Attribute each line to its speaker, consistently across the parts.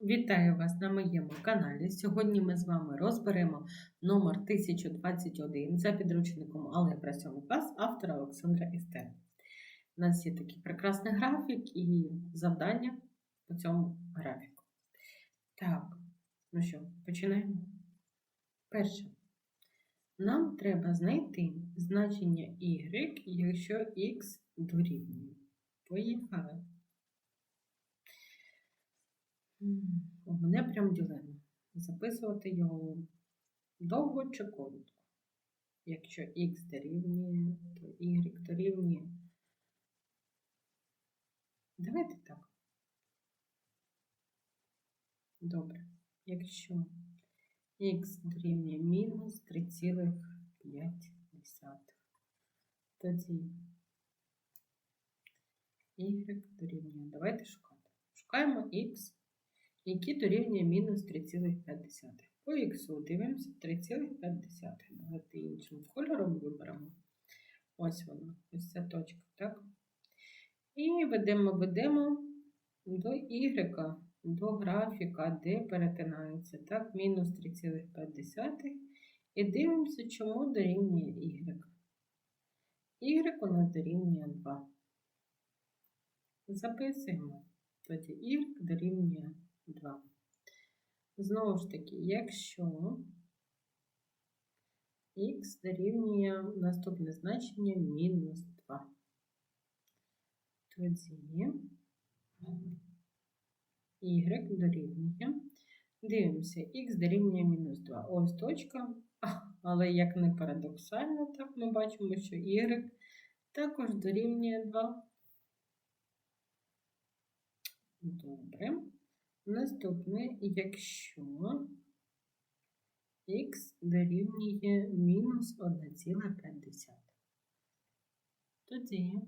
Speaker 1: Вітаю вас на моєму каналі. Сьогодні ми з вами розберемо номер 1021 за підручником Алгебра 7 клас автора Олександра Істер. У нас є такий прекрасний графік і завдання по цьому графіку. Так, ну що, починаємо. Перше. Нам треба знайти значення y, якщо x дорівнює. Поїхали. У мене прям дилема. Записувати його довго чи коротко. Якщо х дорівнює, то y дорівнює. Давайте так. Добре. Якщо х дорівнює мінус 3,5, тоді y дорівнює. Давайте шукати. Шукаємо х які дорівнює мінус 3,5. По х дивимося 3,5. Давайте іншим кольором виберемо. Ось вона, ось ця точка, так? І ведемо, ведемо до y, до графіка, де перетинаються, так, мінус 3,5. І дивимося, чому дорівнює y. y у нас дорівнює 2. Записуємо. Тоді y дорівнює 2. Знову ж таки, якщо х дорівнює наступне значення мінус 2, тоді y дорівнює. Дивимося, х дорівнює мінус 2. Ось точка, але як не парадоксально, так ми бачимо, що y також дорівнює 2. Добре. Наступне, якщо х дорівнює мінус 1,5, тоді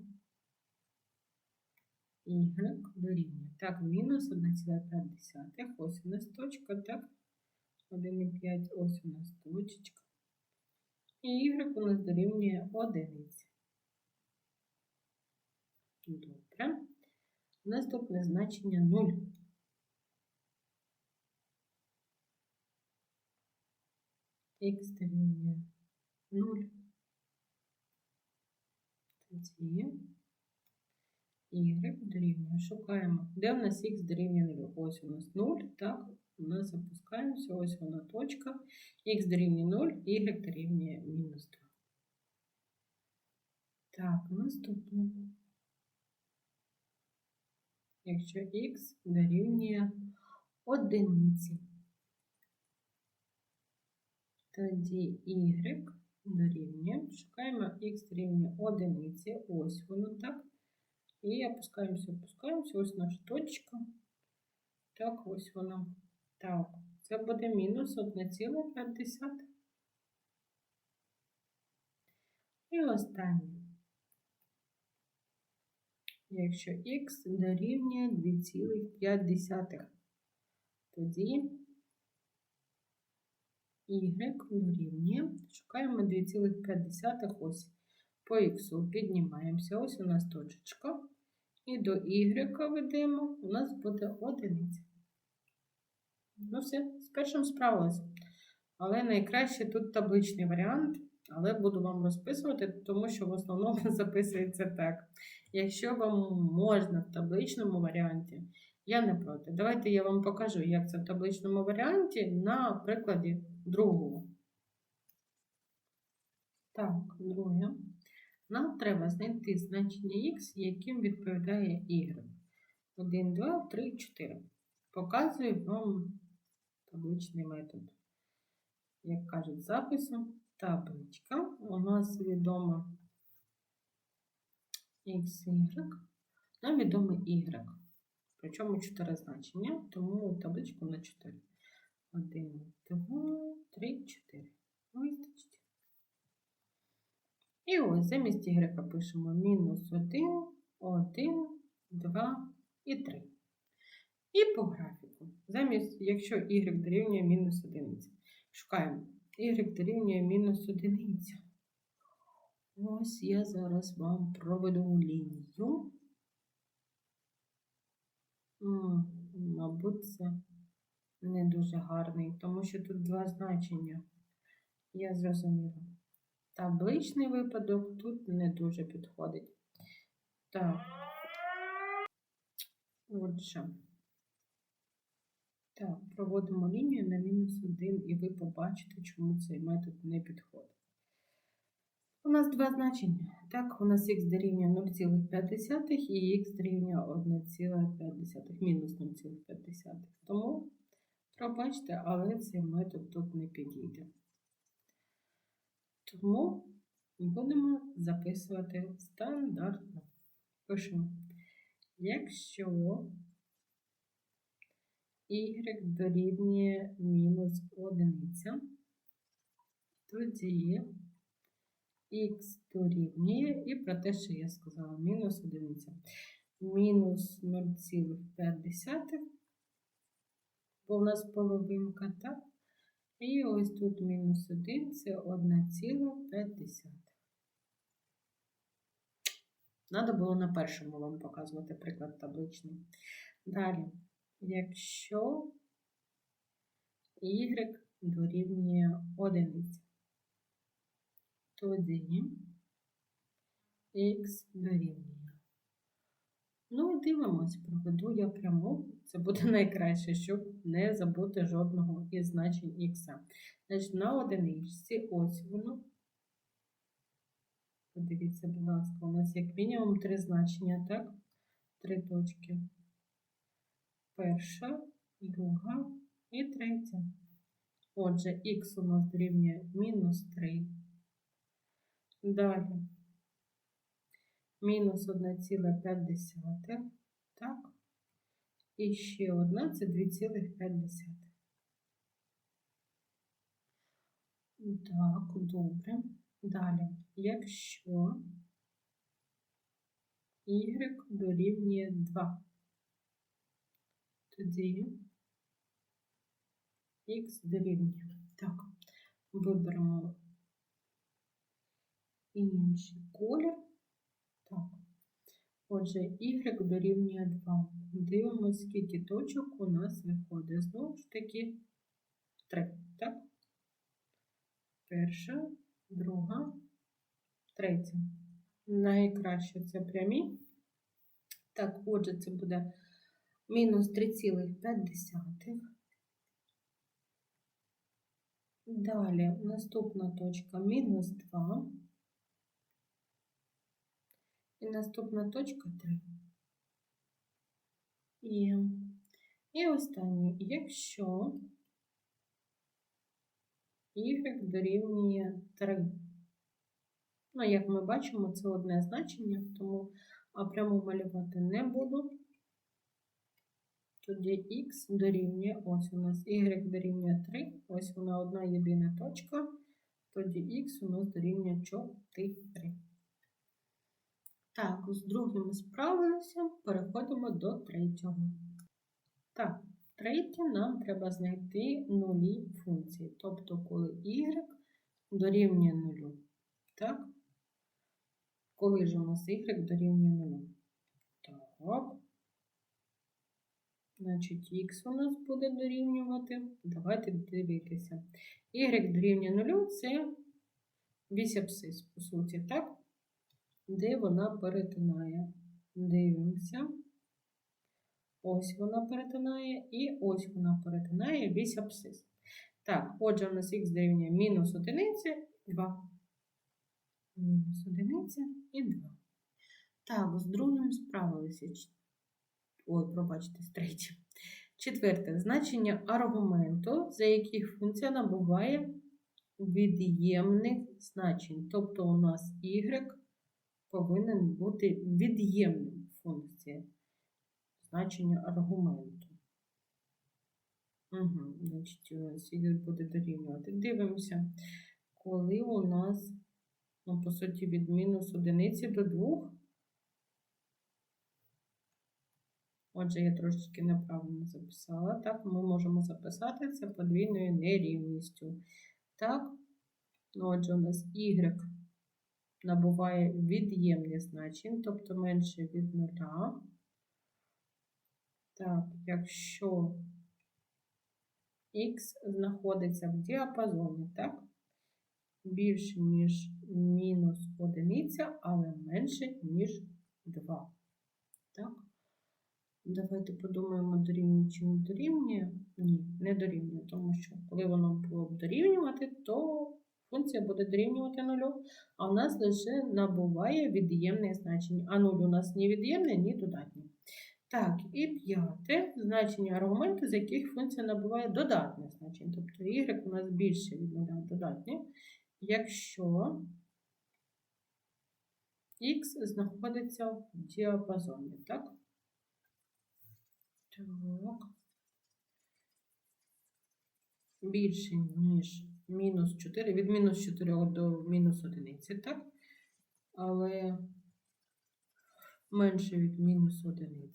Speaker 1: y дорівнює. Так, мінус 1,5. Ось у нас точка, так? 1,5, ось у нас точечка. І y у нас дорівнює 1. Добре. Наступне значення 0. Х дорівнює 0. Тоді y дорівнює. Шукаємо. Де в нас х дорівнює 0? Ось у нас 0, так, у нас запускаємося, ось вона точка. х дорівнює 0, y дорівнює мінус 2. Так, наступне. Якщо х дорівнює одиниці. Тоді y дорівнює. Шукаємо х дорівнює одиниці. Ось воно так. І опускаємося, опускаємося. Ось наша точка. Так, ось вона. Так, це буде мінус 1,5. І останнє. Якщо х дорівнює 2,5, тоді y дорівнює. Шукаємо 2,5 ось. По х піднімаємося. Ось у нас точечка. І до y ведемо, у нас буде одиниця. Ну все, з першим справилися. Але найкраще тут табличний варіант. Але буду вам розписувати, тому що в основному записується так. Якщо вам можна в табличному варіанті, я не проти. Давайте я вам покажу, як це в табличному варіанті на прикладі другого. Так, друге. Нам треба знайти значення х, яким відповідає y. 1, 2, 3, 4. Показую вам табличний метод. Як кажуть, записом табличка. У нас відомо x, y. Нам відомо y. Причому 4 значення, тому табличку на 4. 1, 2, 3, 4. Вистачить. І ось замість y пишемо мінус 1, 1, 2 і 3. І по графіку. Замість, якщо y дорівнює мінус 1. Шукаємо y дорівнює мінус 1. Ось я зараз вам проведу лінію. Мабуть, це не дуже гарний, тому що тут два значення. Я зрозуміла. Табличний випадок тут не дуже підходить. Так. Отже. Так, проводимо лінію на мінус 1, і ви побачите, чому цей метод не підходить. У нас два значення. Так, у нас х дорівнює 0,5 і х дорівнює 1,5, мінус 0,5. Тому, пробачте, але цей метод тут не підійде. Тому будемо записувати стандартно. Пишемо, якщо y дорівнює мінус одиниця, тоді х дорівнює, і про те, що я сказала, мінус одиниця. Мінус 0,5, бо в нас половинка, так? І ось тут мінус 1 це 1,5. Надо було на першому вам показувати приклад табличний. Далі, якщо y дорівнює 1, тоді х дорівнює. Ну і дивимось, проведу я пряму. Це буде найкраще, щоб не забути жодного із значень х. Значить, на одиничці ось воно. Подивіться, будь ласка, у нас як мінімум три значення, так? Три точки. Перша, друга і третя. Отже, х у нас дорівнює мінус 3. Далі. Мінус 1,5. Так. І ще одна це 2,5. Так, добре. Далі, якщо y дорівнює 2, тоді х дорівнює. Так, виберемо інший колір. Отже, y дорівнює 2. Дивимося, скільки точок у нас виходить. Знову ж таки, 3, так? Перша друга, третя. Найкраще це прямі. Так, отже, це буде мінус 3,5. Далі наступна точка мінус 2. І наступна точка 3. І, і останнє, якщо y дорівнює 3. Ну, як ми бачимо, це одне значення, тому прямо малювати не буду. Тоді х дорівнює, ось у нас y дорівнює 3, ось вона одна єдина точка, тоді х у нас дорівнює 4. Так, з другим справилися, переходимо до третього. Так, Третє, нам треба знайти нулі функції, тобто, коли y дорівнює нулю. Так? Коли ж у нас y дорівнює нулю? Так. Значить, x у нас буде дорівнювати. Давайте дивитися. Y дорівнює нулю це вісь абсцис, по суті, так? Де вона перетинає. Дивимося. Ось вона перетинає, і ось вона перетинає вісь абсцис. Так, отже, у нас х дорівнює мінус одиниця і 2. Мінус одиниця і 2. Так, з другим справилися. Ой, пробачте, з третім. Четверте. Значення аргументу, за яких функція набуває від'ємних значень. Тобто у нас y повинен бути від'ємним функцією значення аргументу. Угу, Значить, у нас y буде дорівнювати. Дивимося, коли у нас, ну, по суті, від мінус одиниці до 2. Отже, я трошечки неправильно записала. Так, ми можемо записати це подвійною нерівністю. Так, ну, отже, у нас y набуває від'ємні значень, тобто менше від нуля. Так, якщо х знаходиться в діапазоні, так? Більше, ніж мінус одиниця, але менше, ніж 2. Так? Давайте подумаємо, дорівнює чи не дорівнює. Ні, не дорівнює, тому що коли воно було б дорівнювати, то функція буде дорівнювати нулю, а у нас лише набуває від'ємне значення. А нуль у нас ні від'ємне, ні додатнє. Так, і п'яте значення аргументу, з яких функція набуває додатне значення. Тобто y у нас більше від нуля додатнє, якщо x знаходиться в діапазоні, так? Так. Більше, ніж мінус 4, від мінус 4 до мінус 1, так? Але менше від мінус 1.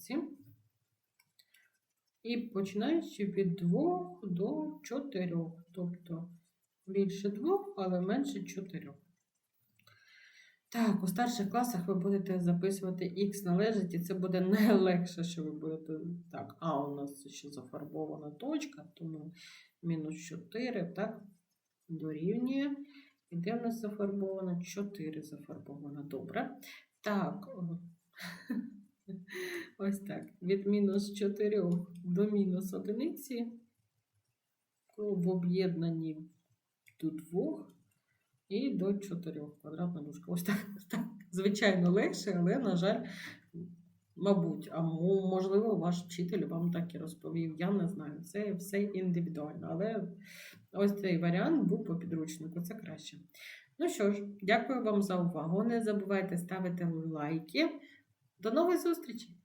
Speaker 1: І починаючи від 2 до 4, тобто більше 2, але менше 4. Так, у старших класах ви будете записувати х належить, і це буде найлегше, що ви будете. Так, а у нас ще зафарбована точка, тому мінус 4, так, дорівнює. І де в нас зафарбовано? 4 зафарбовано. Добре. Так, ось так. Від мінус 4 до мінус 1 в об'єднанні до 2 і до 4 квадратна дужка. Ось так, так. Звичайно, легше, але, на жаль, мабуть, а можливо, ваш вчитель вам так і розповів. Я не знаю. Це все індивідуально. Але ось цей варіант був по підручнику, це краще. Ну що ж, дякую вам за увагу. Не забувайте ставити лайки. До нових зустрічей!